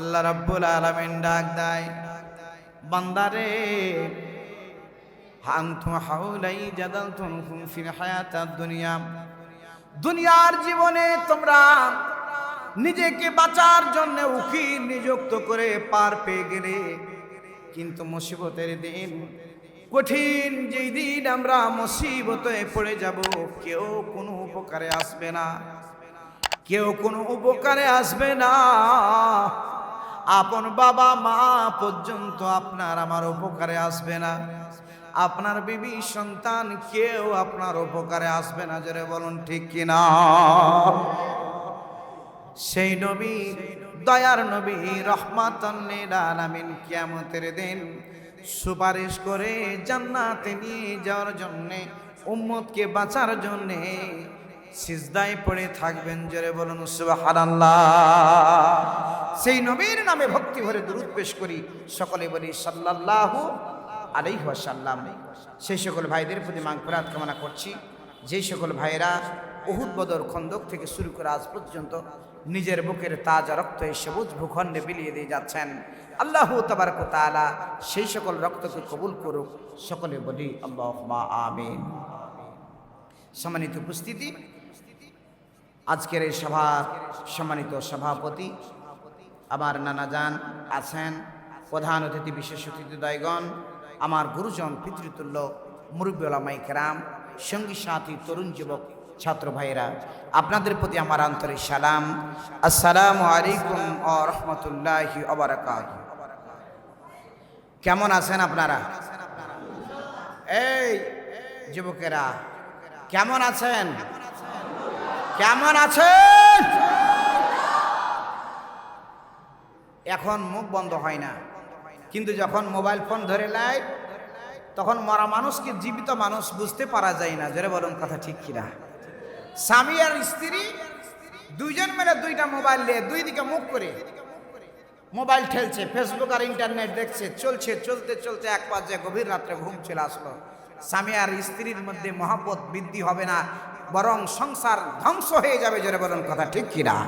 আল্লাহ রাব্বুল আলামিন ডাক দেয়, বান্দারে, হান্তু হাউলাই জাদালতুম ফিল হায়াতাদ দুনিয়া। দুনিয়ার জীবনে তোমরা নিজেকে বাঁচার জন্য উকিল নিযুক্ত করে পার পেয়ে গেলে, কিন্তু মুসিবতের দিন, কঠিন যেই দিন আমরা মুসিবতে পড়ে যাব, কেউ কোনো উপকারে আসবে না। কেউ কোনো উপকারে আসবে না। আপন বাবা মা পর্যন্ত আপনার আমার উপকারে আসবে না। আপনার বিবি সন্তান কেউ আপনার উপকারে আসবে না, জোরে বলুন ঠিক কিনা? সেই নবী, দয়ার নবী রহমাতন্নিল আলামিন কিয়ামতের দিন সুপারিশ করে জান্নাতে নিয়ে যাওয়ার জন্যে, উম্মতকে বাঁচার জন্যে সিজদায় পড়ে থাকবেন, জোরে বলুন সেই নবীর নামে ভক্তি ভরে দুরুদ পেশ করি, সকলে বলি সাল্লাল্লাহু আলাইহি ওয়াসাল্লাম। সেই সকল ভাইদের প্রতি মাগফিরাত কামনা করছি। যেই সকল ভাইয়েরা উহুদ বদর খন্দক থেকে শুরু করে আজ পর্যন্ত নিজের বুকের তাজা রক্ত এই সবুজ ভূখণ্ডে বিলিয়ে দিয়ে যাচ্ছেন। আল্লাহ তাবারক তাআলা সেই সকল রক্তকে কবুল করুক, সকলে বলি আল্লাহুম্মা আমিন। সম্মানিত উপস্থিতি আজকের এই সভার সম্মানিত সভাপতি, আমার নানাজান আছেন, প্রধান অতিথি, বিশেষ অতিথি অতিথিদয়গণ আমার গুরুজন, পিতৃতুল্য, মুরব্বী কেরাম, সঙ্গী, সাথী, তরুণ যুবক, ছাত্র ভাইয়েরা, আপনাদের প্রতি আমার আন্তরিক সালাম। আসসালামু আলাইকুম ও রহমতুল্লাহি অবরাকাত কেমন আছেন আপনারা? এই যুবকেরা, কেমন আছেন? কেমন আছেন? এখন মুখ বন্ধ হয় না। কিন্তু যখন মোবাইল ফোন ধরে নেয়, তখন মরা মানুষকে জীবিত মানুষ বুঝতে পারা যায় না। জোরে বলুন কথা ঠিক কিনা। স্বামী আর স্ত্রী, দুইজন মিলে দুইটা মোবাইল নিয়ে দুই দিকে মুখ করে মোবাইল ঠেলছে, ফেসবুক আর ইন্টারনেট দেখছে, চলছে, চলতে চলতে এক পর্যায়ে গভীর রাত্রে ঘুম চলে আসলো। স্বামী আর স্ত্রীর মধ্যে মহাব্বত বৃদ্ধি হবে না। বরং সংসার ধ্বংস হয়ে যাবে জোরে বলুন কথা ঠিক কিনা?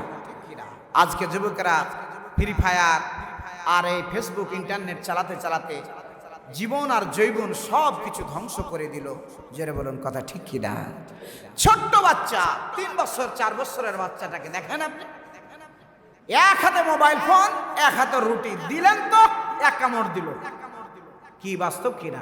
আজকে যুবকেরা ফ্রি ফায়ার আর এই ফেসবুক ইন্টারনেট চালাতে চালাতে জীবন আর জৈবন সব কিছু ধ্বংস করে দিল। জোরে বলুন কথা ঠিক কিনা? ছোট্ট বাচ্চা, তিন বছর, চার বছরের বাচ্চাটাকে দেখেন আপনি। এক হাতে মোবাইল ফোন এক হাতে রুটি। দিলেন তো, এক কামড় দিল। কি বাস্তব কি না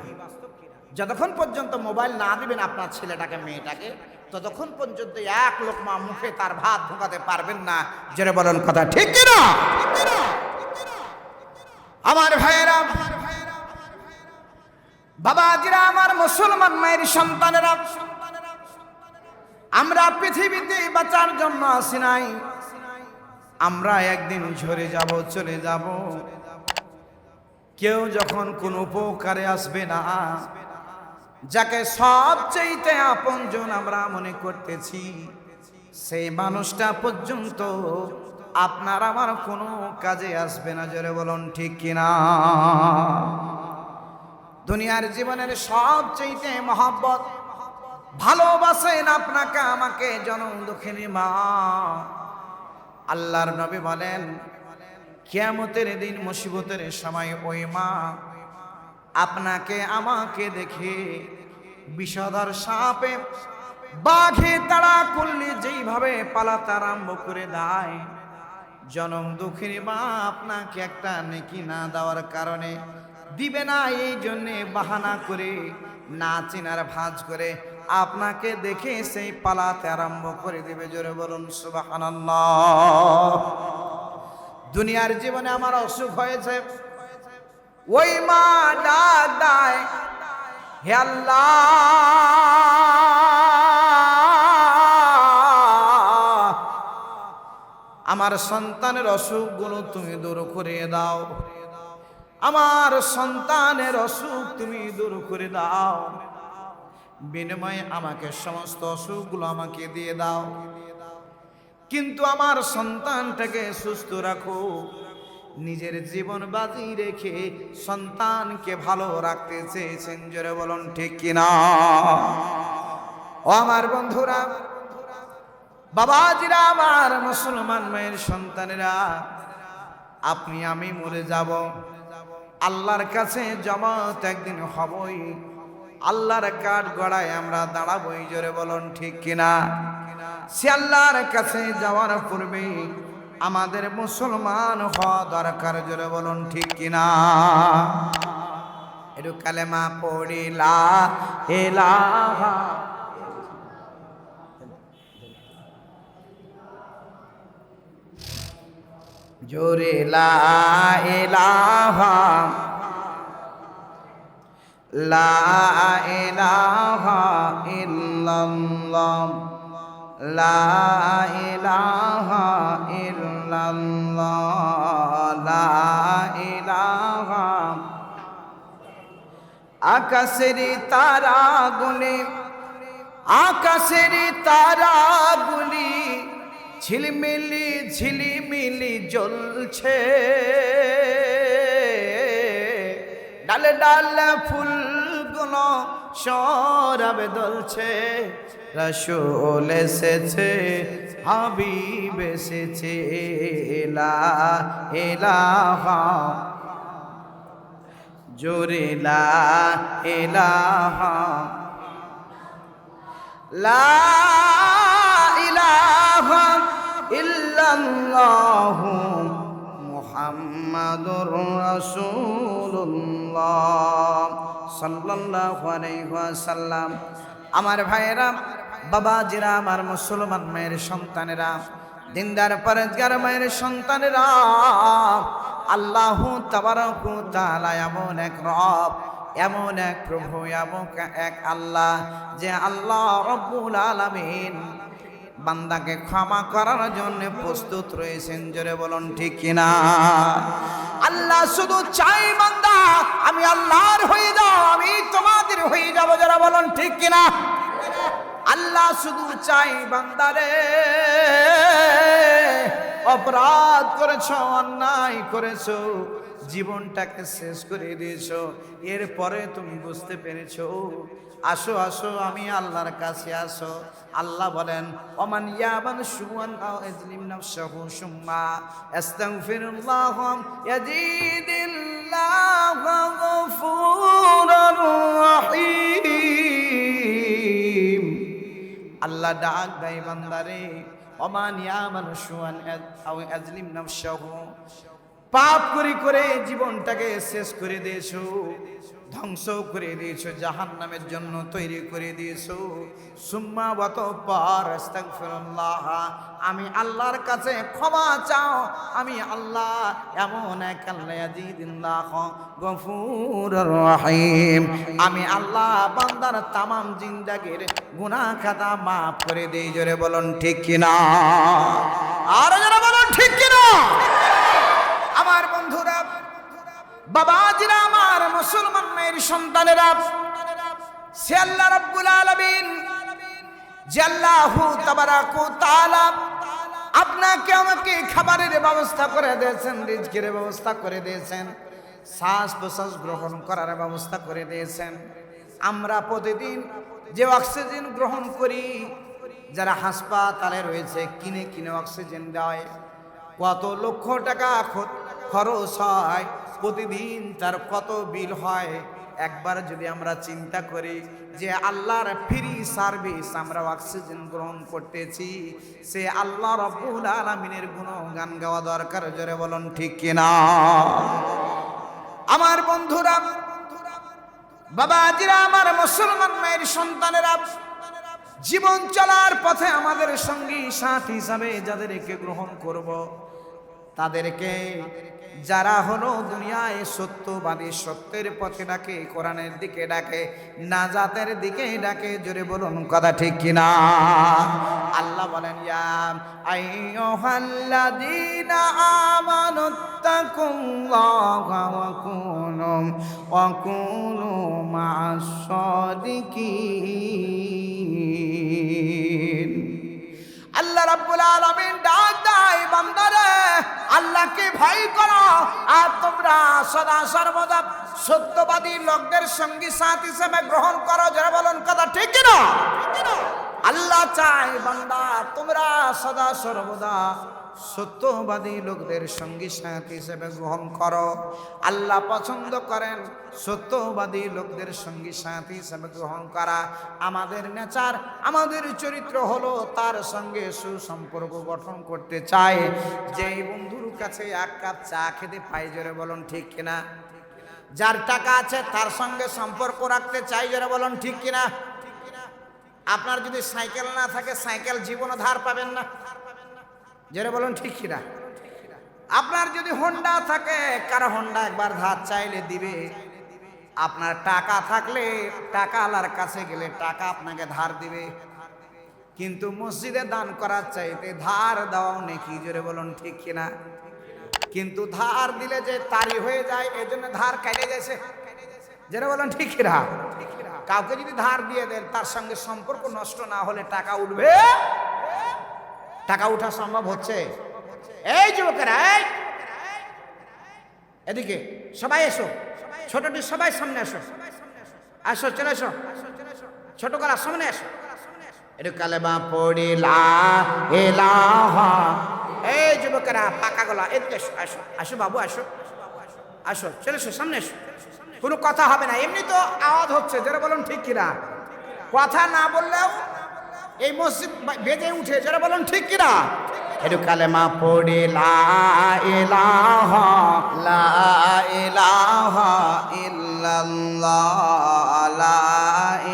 যতক্ষণ পর্যন্ত মোবাইল না দিবেন আপনার ছেলেটাকে, মেয়েটাকে, ততক্ষণ পর্যন্ত এক লোকমা মুখে তার ভাত ঢোকাতে পারবেন না। জোরে বলেন কথা, ঠিক কিনা আমার ভাইয়েরা, বাবাজিরা, আমার মুসলমান মায়ের সন্তানেরা, আমরা পৃথিবীতে বাঁচার জন্য আসি নাই। আমরা একদিন ঝরে যাব, চলে যাব। কেউ যখন কোন উপকারে আসবে না। যাকে সবচেয়ে আপনজন আমরা মনে করতেছি সেই মানুষটা পর্যন্ত আপনার আমার কোনো কাজে আসবে না, জোরে বলুন ঠিক কিনা? দুনিয়ার জীবনের সবচেয়ে মহাব্বত, ভালোবাসেন আপনাকে, আমাকে জনম দুঃখিনী মা। আল্লাহর নবী বলেন, কিয়ামতের দিন মুসিবতের সময় ওই মা আপনাকে, আমাকে দেখে বিষধর সাপে বাঘে তাড়া করলে যেইভাবে পালাতে আরম্ভ করে দেয়। জনম দুঃখের মা আপনাকে একটা নেকি না দেওয়ার কারণে দিবে না, এই জন্যে বাহানা করে না চিনার ভাঁজ করে আপনাকে দেখে সেই পালাতে আরম্ভ করে দেবে। জোরে বলুন, সুবহানাল্লাহ। দুনিয়ার জীবনে আমার অসুখ হয়েছে ওই মা ডাক দেয় হে আমার সন্তানের অসুখগুলো তুমি দূর করে দাও। আমার সন্তানের অসুখ তুমি দূর করে দাও। বিনিময়ে আমাকে সমস্ত অসুখগুলো আমাকে দিয়ে দাও। কিন্তু আমার সন্তানটাকে সুস্থ রাখো। নিজের জীবন বাজি রেখে সন্তানকে ভালো রাখতে চেয়েছেন, জোরে বলুন ঠিক কিনা? ও আমার বন্ধুরা, বাবাজিরা, আমার মুসলমান মায়ের সন্তানেরা, আপনি আমি মরে যাব। আল্লাহর কাছে জমাত একদিন হবই। আল্লাহর কাঠ গড়ায় আমরা দাঁড়াবই, জোরে বলুন ঠিক কিনা? সে আল্লাহর কাছে যাওয়ার পূর্বে আমাদের মুসলমান হওয়া দরকার, জোরে বলুন ঠিক কিনা? একটু কালেমা পড়িলা এলাহা জোরে লা ইলাহা। লা ইলাহা ইল্লাল্লাহ। লা ইলাহা ইল্লাল্লাহ আকাশের তারাগুলি আকাশের তারাগুলি ঝিলমিলি ঝিলিমিলি জ্বলছে। ডালে ডালে ফুলগুলো সরাবে দলছে রসুল এসেছে হাবিব এসেছে, এলা এলাহা জোরে লা ইলাহা লা ইলাহা ইল্লাল্লাহ মুহাম্মাদুর রাসূলুল্লাহ সাল্লাল্লাহু আলাইহি ওয়াসাল্লাম। আমার ভাইয়েরা বাবাজিরা, আমার মুসলমান মায়ের সন্তানেরা, দিনদার পরেজগার মায়ের সন্তানেরা, আল্লাহ তাবারকু এমন এক রব, এমন এক প্রভু, এমন এক আল্লাহ যে আল্লাহ রব্বুল আলামিন বান্দাকে ক্ষমা করার জন্য প্রস্তুত রয়েছেন। জোরে বলুন, ঠিক কিনা আল্লাহ শুধু চাই বান্দা, আমি আল্লাহর হয়ে যাও, আমি তোমাদের হয়ে যাব। যারা বলুন, ঠিক কিনা আল্লাহ শুধু চাই বান্দারে। অপরাধ করেছ, অন্যায় করেছ, জীবনটাকে শেষ করে দিয়েছ, এরপরে তুমি বুঝতে পেরেছ। আসো আসো, আমি আল্লাহর কাছে আসো। আল্লাহ বলেন অমান ইয়ামান সুমান ইজলিম নাফসাহু সুম্মা আস্তাগফিরুল্লাহ ইয়াজিদিল্লাহু গফুরুর রহিম। আল্লাহ ডাক দেয় বান্দারে অমানিয়া মানুষ আও আজলিম নাফসাহু? পাপ করে করে জীবনটাকে শেষ করে দিয়েছ ধ্বংস করে দিয়েছ জাহান নামের জন্য তৈরি করে দিয়েছ। সুম্মা বত পর আমি আল্লাহর কাছে ক্ষমা চাও, আমি আল্লাহ এমন এক আমি আল্লাহ বান্দার তামাম জিন্দাগির গুনাহ খাতা মাফ করে দেই, জোরে বলুন ঠিক কিনা আর যারা বলুন ঠিক কিনা আমার বন্ধুরা বাবাজিরা আমার মুসলমান মেয়ের সন্তানেরা, সে আল্লাহ রাব্বুল আলামিন, যে তাবারাকু তাআলা আপনাকে আমাকে খাবারের ব্যবস্থা করে দিয়েছেন, রিজকের ব্যবস্থা করে দিয়েছেন, শ্বাস প্রশ্বাস গ্রহণ করার ব্যবস্থা করে দিয়েছেন। আমরা প্রতিদিন যে অক্সিজেন গ্রহণ করি, যারা হাসপাতালে রয়েছে, কিনে কিনে অক্সিজেন দেয়, কত লক্ষ টাকা খরচ হয় প্রতিদিন তার কত বিল হয়? একবার যদি আমরা চিন্তা করি যে আল্লাহর ফ্রি সার্ভিস আমরা অক্সিজেন গ্রহণ করতেছি, সে আল্লাহ রব্বুল আলমিনের গুণগান গাওয়া দরকার, জোরে বলুন ঠিক কিনা? আমার বন্ধুরা বাবাজিরা আমার মুসলমান মায়ের সন্তানেরা, জীবন চলার পথে আমাদের সঙ্গী সাথ হিসাবে যাদেরকে গ্রহণ করব, তাদেরকে যারা হলো দুনিয়ায় সত্যবাদী, সত্যের পথে ডাকে, কোরআনের দিকে ডাকে, নাজাতের দিকে ডাকে, জোরে বলুন কথা ঠিক কিনা? আল্লাহ বলেন, ইয়া আইয়ুহাল্লাযীনা আমানুত্তাকুল্লাহা ওয়া আল্লাহ রাব্বুল আলামিন ডাক দেয়, বান্দারে, আল্লাহকে ভয় করো। আর তোমরা সদা সর্বদা সত্যবাদী লোকদের সঙ্গী, সাথ হিসেবে গ্রহণ করো। যারা বলেন, কথা ঠিক কিনা আল্লাহ চায়, বান্দা, তোমরা সদা সর্বদা সত্যবাদী লোকদের সঙ্গী সাথী হিসেবে গ্রহণ করো। আল্লাহ পছন্দ করেন সত্যবাদী লোকদের সঙ্গী সাথী হিসেবে গ্রহণ করা। আমাদের নেচার, আমাদের চরিত্র হলো তার সঙ্গে সুসম্পর্ক গঠন করতে চায়। যেই বন্ধুর কাছে এক কাপ চা খেতে পাই, জোরে বলুন ঠিক কিনা? যার টাকা আছে তার সঙ্গে সম্পর্ক রাখতে চাই যারা বলুন ঠিক কিনা? আপনার যদি সাইকেল না থাকে, সাইকেল জীবনে ধার পাবেন না। যারা বলুন, ঠিক কিনা? আপনার যদি হন্ডা থাকে, কারও হন্ডা একবার ধার চাইলে দিবে। আপনার টাকা থাকলে টাকা আলার কাছে গেলে টাকা আপনাকে ধার দিবে। কিন্তু মসজিদে দান করার চাইতে ধার দেওয়াও নেকি, জোরে বলুন, ঠিক কিনা? কিন্তু ধার দিলে যে তারি হয়ে যায় এই জন্য ধার কেটে গেছে। যেটা বলেন, ঠিক কিনা? কাউকে যদি ধার দিয়ে দেন, তার সঙ্গে সম্পর্ক নষ্ট না হলে টাকা উঠবে। টাকা উঠা সম্ভব হচ্ছে? এই যুবকেরা এদিকে, সবাই এসো। ছোটটি সবাই সামনে এসো আসো, চলে এসো ছোট করা সামনে এসো একটু কালেমা পড়িলা এলাহা এই যুবকেরা, পাকা গলা, এদিকে এসো, আসো আসো বাবু, আসো। আসো, চলে এসো, সামনে এসো। কোনো কথা হবে না। এমনি তো আওয়াজ হচ্ছে যারা বলুন ঠিক কিনা? কথা না বললেও এই মসজিদ বেজে উঠে, যারা বলুন, ঠিক কিনা? একটু কালেমা পড়ে, লা ইলাহা লা ইলাহা ইল্লাল্লাহ, লা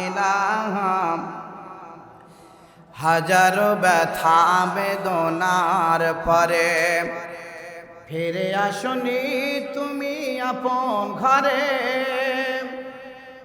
ইলাহা হাজারো ব্যথা বেদনার পরে ফিরে আসনি তুমি আপন ঘরে।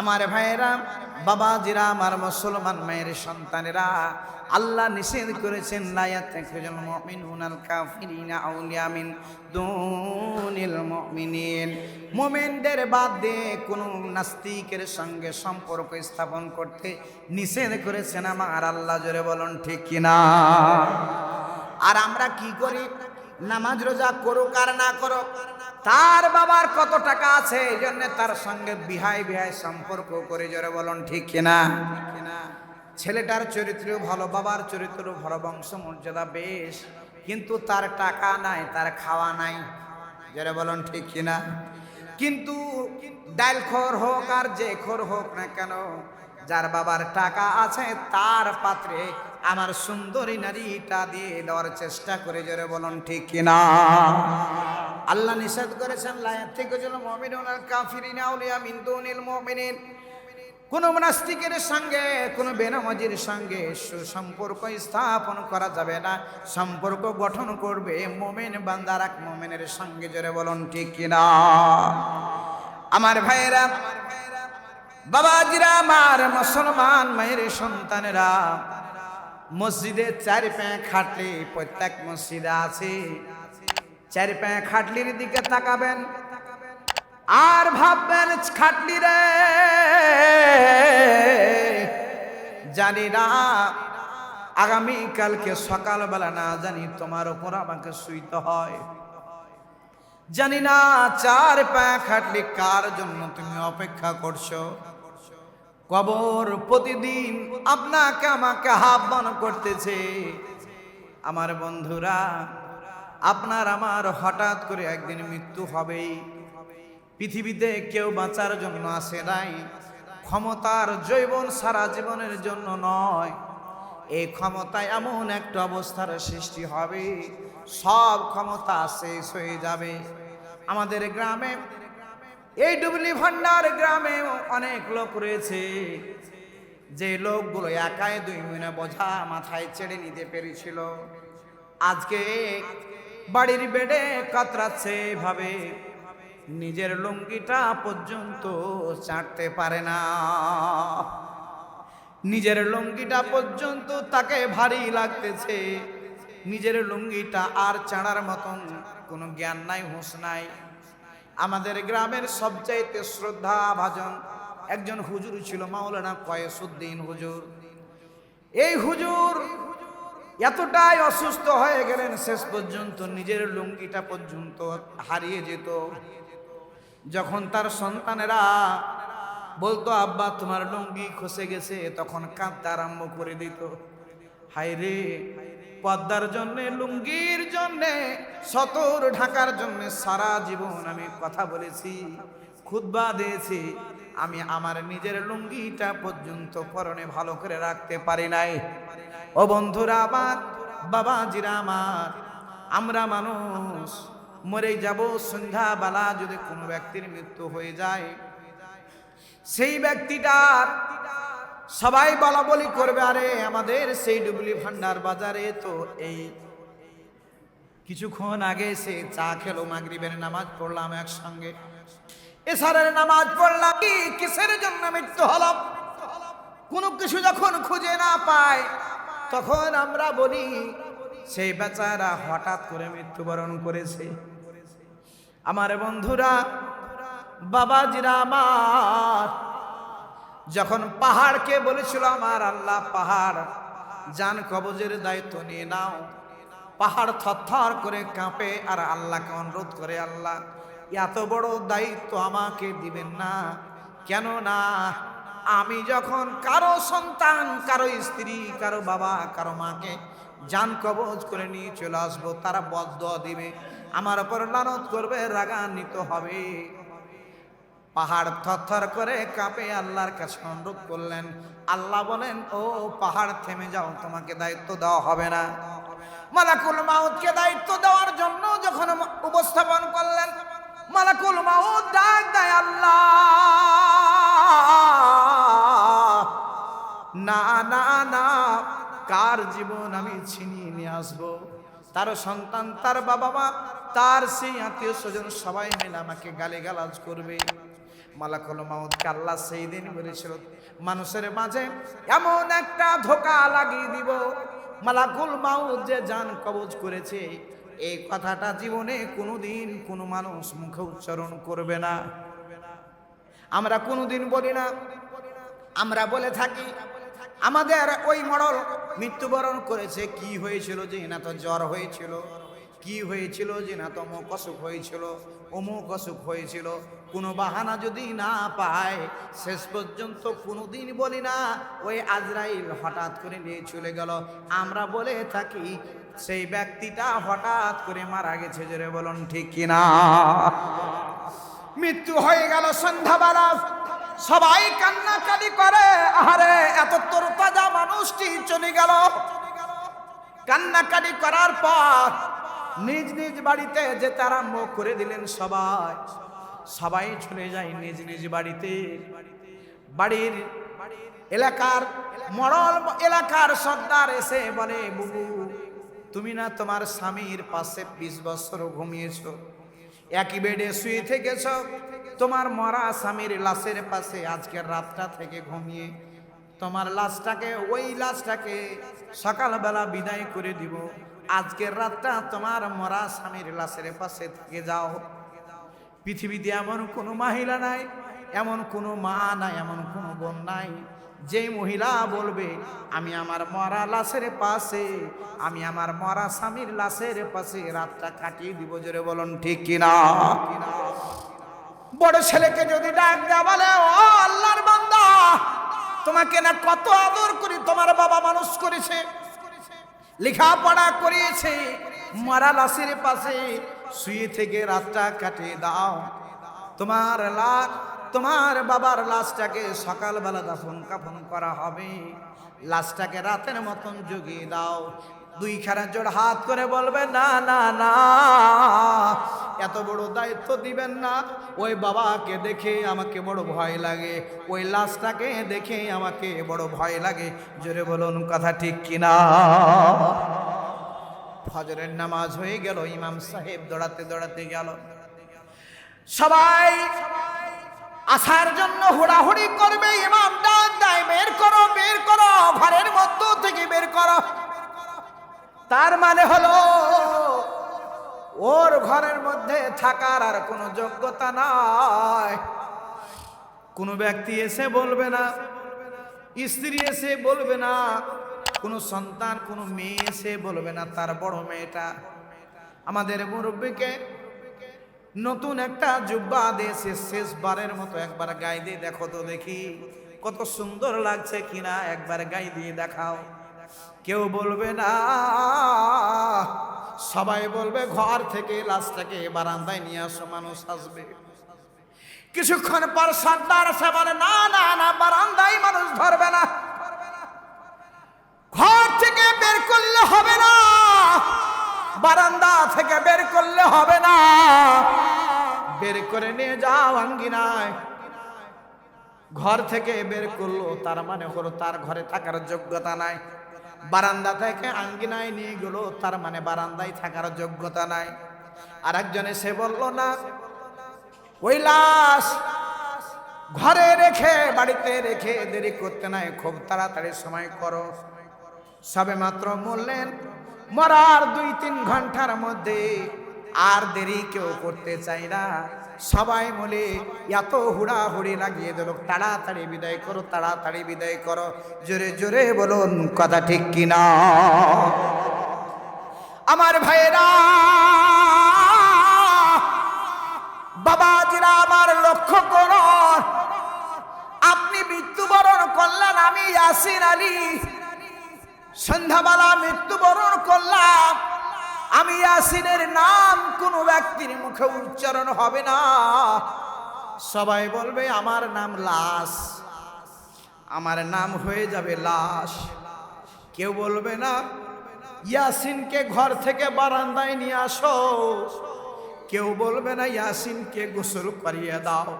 আমার ভাইয়েরা ভাইরা বাবাজিরা, আমার মুসলমান মায়ের সন্তানেরা, আল্লাহ নিষেধ করেছেন মিন মুমিনদের বাদ দিয়ে কোনো নাস্তিকের সঙ্গে সম্পর্ক স্থাপন করতে নিষেধ করেছেন আমার আল্লাহ, জোরে বলুন ঠিক কিনা আর আমরা কি করি? নামাজ রোজা করুক আর না করুক তার বাবার কত টাকা আছে, এই জন্য তার সঙ্গে বিহাই বিহাই সম্পর্ক করে, জোরে বলুন, ঠিক কিনা? ছেলেটার চরিত্র ভালো, বাবার চরিত্র ভালো বংশ মর্যাদা বেশ, কিন্তু তার টাকা নাই, তার খাওয়া নাই যারা বলুন, ঠিক কিনা? কিন্তু ডাইল খোর হোক আর যে খোর হোক না কেন, যার বাবার টাকা আছে, তার পাত্রে আমার সুন্দরী নারীটা দিয়ে দেওয়ার চেষ্টা করে, জোরে বলুন, ঠিক কিনা? আল্লাহ নিষেধ করেছেন লায়াত থেকে যেন মমিনুল কাফিরিনা আউলিয়া মিন দুনিল মুমিনিন। কোন নাস্তিকের সঙ্গে, কোন বেনামাজির সঙ্গে সুসম্পর্ক স্থাপন করা যাবে না। সম্পর্ক গঠন করবে মোমেন বান্দার এক মোমেনের সঙ্গে, জোরে বলুন ঠিক কিনা? আমার ভাইয়েরা, বাবাজিরা, আমার মুসলমান মায়ের সন্তানেরা মসজিদে চারি পায়ে খাটলি প্রত্যেক মসজিদে আছে। চারি পায়ে খাটলির দিকে তাকাবেন। আর ভাববেন, খাটলি রে, জানি না আগামী কালকে সকালবেলা না জানি তোমার উপর আমাকে শুইতে হয়। জানি না চার পায়া খাটলি কার জন্য তুমি অপেক্ষা করছ। কবর প্রতিদিন আপনাকে, আমাকে আহ্বান করতেছে। আমার বন্ধুরা আপনার আমার হঠাৎ করে একদিন মৃত্যু হবেই। পৃথিবীতে কেউ বাঁচার জন্য আসে নাই। ক্ষমতার জৈবন সারা জীবনের জন্য নয়। এই ক্ষমতায় এমন একটা অবস্থার সৃষ্টি হবে। সব ক্ষমতা শেষ হয়ে যাবে। আমাদের গ্রামে, এই ডুবলি ভান্ডার গ্রামে অনেক লোক রয়েছে। যে লোকগুলো একাই দুই মহিনা বোঝা মাথায় চেড়ে নিতে পেরেছিল। আজকে বাড়ির বেডে কাতরাচ্ছে ভাবে নিজের লুঙ্গিটা পর্যন্ত চাটতে পারে না। নিজের লুঙ্গিটা পর্যন্ত তাকে ভারী লাগতেছে। নিজের লুঙ্গিটা আর চাড়ার মতন কোনো জ্ঞান নাই, হুঁশ নাই। আমাদের গ্রামের সবচাইতে শ্রদ্ধা ভাজন একজন হুজুর ছিল, মাওলানা কয়েসুদ্দিন হুজুর। এই হুজুর এতটাই অসুস্থ হয়ে গেলেন, শেষ পর্যন্ত নিজের লুঙ্গিটা পর্যন্ত হারিয়ে যেত। যখন তার সন্তানেরা বলতো, আব্বা, তোমার লুঙ্গি খসে গেছে, তখন কাঁদতে আরম্ভ করে দিত। হায় রে, পদ্মার জন্যে, লুঙ্গির জন্যে, সতর ঢাকার জন্যে সারা জীবন আমি কথা বলেছি খুদবা দিয়েছি। আমি আমার নিজের লুঙ্গিটা পর্যন্ত পরনে ভালো করে রাখতে পারি নাই। ও বন্ধুরা আমার, বাবাজিরা আমার, আমরা মানুষ, মরে যাব সন্ধ্যাবেলা যদি কোনো ব্যক্তির মৃত্যু হয়ে যায়। সেই ব্যক্তিটার সবাই বলা বলি করবে, আরে আমাদের সেই ডুবলি ভান্ডার বাজারে তো এই কিছুক্ষণ আগে সে চা খেলো, মাগরিবের নামাজ পড়লাম একসঙ্গে। এসারের নামাজ পড়লাম, কি কিসের জন্য মৃত্যু হল কোনো কিছু যখন খুঁজে না পায় তখন আমরা বলি, সেই বেচারা হঠাৎ করে মৃত্যুবরণ করেছে। আমার বন্ধুরা, বাবাজিরা আমার, যখন পাহাড়কে বলেছিল আমার আল্লাহ, পাহাড় জান কবজের দায়িত্ব নিয়ে নাও। পাহাড় থরথর করে কাঁপে আর আল্লাহকে অনুরোধ করে, আল্লাহ এত বড় দায়িত্ব আমাকে দিবেন না। কেন না আমি যখন কারও সন্তান, কারও স্ত্রী, কারও বাবা, কারও মাকে জান কবজ করে নিয়ে চলে আসব, তারা বদ্ধ দিবে, আমার ওপর লানত করবে, রাগান্বিত হবে। পাহাড় থরথর করে কাঁপে আল্লাহর কাছে অনুরোধ করলেন। আল্লাহ বলেন, ও পাহাড় থেমে যাও, তোমাকে দায়িত্ব দেওয়া হবে না। মালাকুল মাউদকে দায়িত্ব দেওয়ার জন্য যখন উপস্থাপন করলেন মালাকুল মাউদ ডাক দেয় আল্লাহ। না না না, কার জীবন আমি ছিনিয়ে নিয়ে আসব? তার সন্তান, তার বাবা মা তার সেই আত্মীয় স্বজন সবাই মিলে আমাকে গালি গালাজ করবে। মালাকুল মাউদকে আল্লাহ সেই দিন বলেছিল, মানুষের মাঝে এমন একটা ধোকা লাগিয়ে দিব। মালাকুল মাউদ যে জান কবজ করেছে এই কথাটা জীবনে কোনোদিন কোনো মানুষ মুখে উচ্চারণ করবে না। আমরা কোনোদিন বলি না, আমরা বলে থাকি, আমাদের ওই মডল মৃত্যুবরণ করেছে। কি হয়েছিল যে না তো জ্বর হয়েছিল, কি হয়েছিল যে না তো অমুক অসুখ হয়েছিল, অমুক অসুখ হয়েছিল। কোনো বাহানা যদি না পায়, শেষ পর্যন্ত কোনোদিন বলি না, ওই আজরাইল হঠাৎ করে নিয়ে চলে গেল। আমরা বলে থাকি সেই ব্যক্তিটা হঠাৎ করে মারা গেছে, জোরে বলুন ঠিক কিনা? মৃত্যু হয়ে গেল সন্ধ্যাবেলা। সবাই কান্নাকাটি করে আরে এত তোর তাজা মানুষটি চলে গেল। কান্নাকাটি করার পর নিজ নিজ বাড়িতে যেতে আরম্ভ করে দিলেন সবাই। সবাই চলে যায় নিজ নিজ বাড়িতে। বাড়ির এলাকার মরল এলাকার সর্দার এসে বলে, বুবু তুমি না তোমার স্বামীর পাশে বিশ বছর ঘুমিয়েছ? একই বেডে শুয়ে থেকেছ? তোমার মরা স্বামীর লাশের পাশে আজকের রাতটা থেকে ঘুমিয়ে তোমার লাশটাকে, ওই লাশটাকে সকালবেলা বিদায় করে দিব। আজকের রাতটা তোমার মরা স্বামীর লাশের পাশে থেকে যাও। পৃথিবীতে এমন কোনো মহিলা নাই, এমন কোনো মা নাই, এমন কোনো বোন নাই। যে মহিলা বলবে, আমি আমার মরা লাশের পাশে, আমি আমার মরা স্বামীর লাশের পাশে রাতটা কাটিয়ে দিব। জোরে বলুন, ঠিক কিনা? বড় ছেলেকে যদি ডাক দেওয়া বলে, ও আল্লাহর বান্দা, তোমাকে না কত আদর করি, তোমার বাবা মানুষ করেছে, লেখাপড়া করিয়েছে, মারা লাশের পাশে শুয়ে থেকে রাতটা কাটিয়ে দাও। তোমার লাশ তোমার বাবার লাশটাকে সকালবেলা দাফন কাফন করা হবে। লাশটাকে রাতের মতন জগিয়ে দাও। দুই খানা জোড় হাত করে বলবে, না না না, এত বড় দায়িত্ব দিবেন না। ওই বাবাকে দেখে আমাকে বড় ভয় লাগে। ওই লাশটাকে দেখে আমাকে বড় ভয় লাগে। জোরে বলুন, কথা ঠিক কিনা? ফজরের নামাজ হয়ে গেল, ইমাম সাহেব দৌড়াতে দৌড়াতে গেল। সবাই আসার জন্য হুড়াহুড়ি করবে, ইমাম ডাক দেয়, বের করো বের করো, ঘরের মধ্য থেকে বের করো। তার মানে হলো, ওর ঘরের মধ্যে থাকার আর কোনো যোগ্যতা নয় কোনো ব্যক্তি এসে বলবে না, স্ত্রী এসে বলবে না, কোনো সন্তান, কোনো মেয়ে এসে বলবে না, তার বড় মেয়েটা আমাদের মুরব্বীকে নতুন একটা জুব্বা দিয়েছে শেষবারের মতো একবার গায়ে দিয়ে দেখো তো দেখি। কত সুন্দর লাগছে কিনা একবার গায়ে দিয়ে দেখাও। কেউ বলবে না। সবাই বলবে ঘর থেকে লাশটাকে বারান্দায় নিয়ে আসো, মানুষ আসবে। কিছুক্ষণ পর সর্দার সে বলে, না না না, বারান্দায় মানুষ ধরবে না। ঘর থেকে বের করলে হবে না। বারান্দা থেকে বের করলে হবে না। বের করে নিয়ে যাও আঙ্গিনায়। ঘর থেকে বের করল, তার মানে হলো তার ঘরে থাকার যোগ্যতা নাই। বারান্দা থেকে আঙ্গিনায় নিয়ে গেল, তার মানে বারান্দায় থাকার যোগ্যতা নাই। আর একজন এসে বলল, না, ওই লাশ ঘরে রেখে, বাড়িতে রেখে দেরি করতে নাই, খুব তাড়াতাড়ি সময় করো। সবে মাত্র বললেন, মরার দুই তিন ঘণ্টার মধ্যে আর দেরি কেউ করতে চাই না। সবাই বলে, এত হুড়াহুড়ি লাগিয়ে দিল। তাড়াতাড়ি বিদায় করো, তাড়াতাড়ি বিদায় করো। জোরে জোরে বলুন, কথা ঠিক কিনা আমার ভাইরা বাবাজিরা আমার লক্ষ্য করুন আপনি মৃত্যুবরণ করলেন, আমি ইয়াসিন আলী। সন্ধ্যাবেলা মৃত্যুবরণ করলাম। আমি ইয়াসিনের নাম কোনো ব্যক্তির মুখে উচ্চারণ হবে না। সবাই বলবে, আমার নাম লাশ। আমার নাম হয়ে যাবে লাশ। কেউ বলবে না, ইয়াসিনকে ঘর থেকে বারান্দায় নিয়ে আসো। কেউ বলবে না, ইয়াসিনকে গোসল করিয়ে দাও।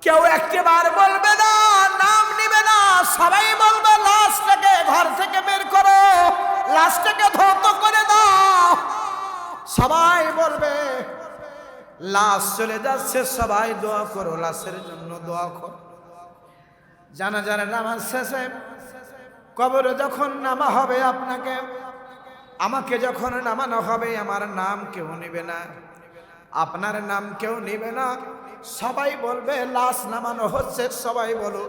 কেউ একটিবার বলবে না, নাম নিবে না। সবাই বলবে, লাশটাকে ঘর থেকে বের করো। লাশটাকে ধৌত করে দাও। সবাই বলবে, লাশ চলে যাচ্ছে, সবাই দোয়া করো, লাশের জন্য দোয়া করো। জানা নামাজ শেষে কবরে যখন নামা হবে আপনাকে, আমাকে যখন নামানো হবে, আমার নাম কেউ নেবে না, আপনার নাম কেউ নেবে না। সবাই বলবে, লাশ নামানো হচ্ছে, সবাই বলো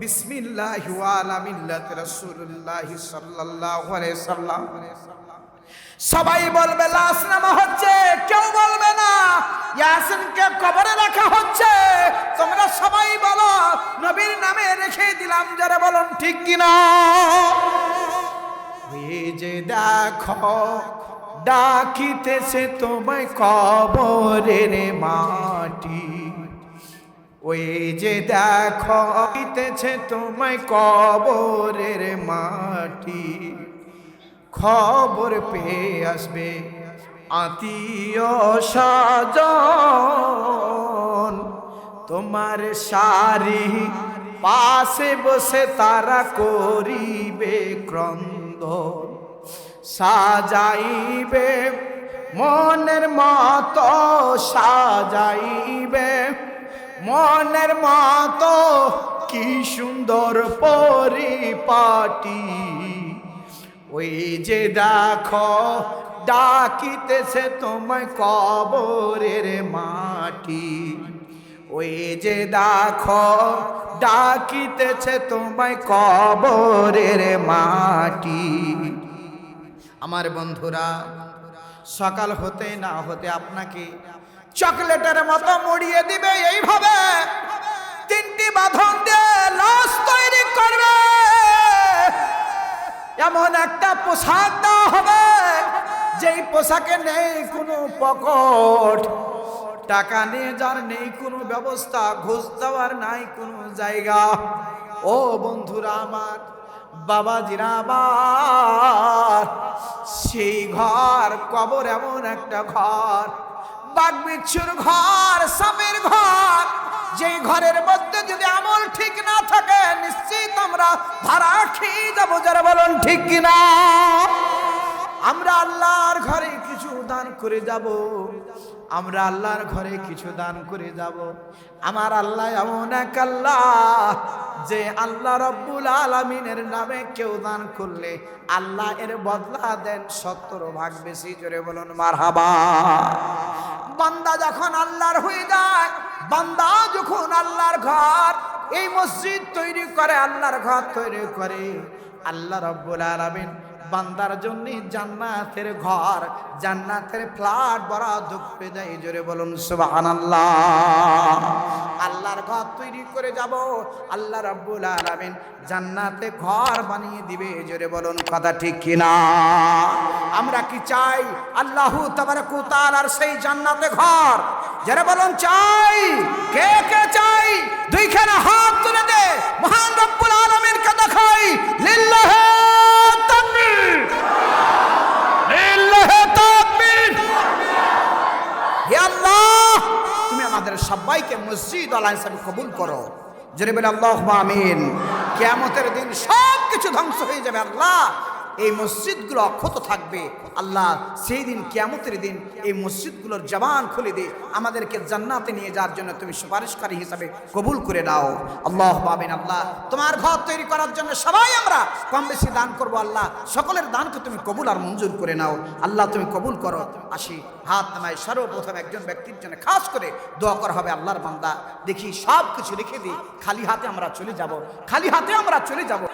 বিসমিল্লাহ রাসূলুল্লাহ সাল্লাল্লাহু আলাইহি সাল্লাম। সবাই বলবে, লাশ নামা হচ্ছে, কেউ বলবে না। ইয়াসিনকে কবরে রাখা হচ্ছে। তোমরা সবাই বলো, নবীর নামে রেখে দিলাম যারা বলুন, ঠিক কিনা যে দেখো, ডাকিতেছে তোমায় কবরের মাটি। ওই যে দেখো তোমায় কবরের মাটি। খবর পেয়ে আসবে আত্মীয় সাজন তোমার সারি পাশে বসে তারা করিবে ক্রন্দন। সাজাইবে মনের মতো, সাজাইবে মনের মতো। কি সুন্দর পরিপাটি। ওই যে দেখো, ডাকিতেছে তোমায় কবরের মাটি। ওই যে দেখো, ডাকিতেছে তোমায় কবরের মাটি। আমার বন্ধুরা, সকাল হতে না হতে আপনাকে চকলেটের মতো মুড়িয়ে দিবে এইভাবে। তিনটি বাঁধন দিয়ে লাশ তৈরি করবে। এমন একটা পোশাক দেওয়া হবে। যেই পোশাকে নেই কোনো পকট, টাকা নিয়ে যার নেই কোনো ব্যবস্থা, ঘুষ দেওয়ার নাই কোনো জায়গা। ও বন্ধুরা আমার বাবা জিরাবার সেই ঘর, কবর এমন একটা ঘর বাঘ বিচ্ছুর ঘর সাপের ঘর যেই ঘরের মধ্যে যদি আমল ঠিক না থাকে, নিশ্চিত আমরা ভাড়া খেয়ে যাব। যারা বলুন, ঠিক কিনা? আমরা আল্লাহর ঘরে কিছু দান করে যাব। আমরা আল্লাহর ঘরে কিছু দান করে যাব। আমার আল্লাহ এমন এক আল্লাহ, যে আল্লাহ রব্বুল আলমিনের নামে কেউ দান করলে আল্লাহ এর বদলা দেন সত্তর ভাগ বেশি। জোরে বলুন মার বান্দা যখন আল্লাহর হয়ে যায় বান্দা যখন আল্লাহর ঘর, এই মসজিদ তৈরি করে, আল্লাহর ঘর তৈরি করে। আল্লাহ রব্বুল আলামিন বান্দার জন্য জান্নাতের ঘর, জান্নাতের ফ্ল্যাট বরাদ্দ করে দেয়। জোরে বলুন, সুবহানাল্লাহ। আল্লাহর ঘর তৈরি করে যাব, আল্লাহ রাব্বুল আলামিন জান্নাতে ঘর বানিয়ে দিবে। জোরে বলুন, কথা ঠিক কিনা? আমরা কি চাই আল্লাহু তাবারাকু তাআলার সেই জান্নাতে ঘর? যারা বলুন, চাই। কে কে চাই মসজিদ আল্লাহ হিসাবে কবুল করো। জেনে বলে আল্লাহ আমিন। কেয়ামতের দিন সব কিছু ধ্বংস হয়ে যাবে আল্লাহ। এই মসজিদগুলো অক্ষত থাকবে। আল্লাহ সেই দিন, কেয়ামতের দিন এই মসজিদগুলোর জবান খুলে দিয়ে আমাদেরকে জান্নাতে নিয়ে যাওয়ার জন্য তুমি সুপারিশকারী হিসাবে কবুল করে দাও আল্লাহ বাবিন আল্লাহ। তোমার ঘর তৈরি করার জন্য সবাই আমরা কম বেশি দান করব আল্লাহ। সকলের দানকে তুমি কবুল আর মঞ্জুর করে নাও। আল্লাহ তুমি কবুল করো। আসি, হাত নামায় সর্বপ্রথম একজন ব্যক্তির জন্য খাস করে দোয়া করা হবে আল্লাহর বান্দা। দেখি সব কিছু রেখে দিই। খালি হাতে আমরা চলে যাব। খালি হাতে আমরা চলে যাব।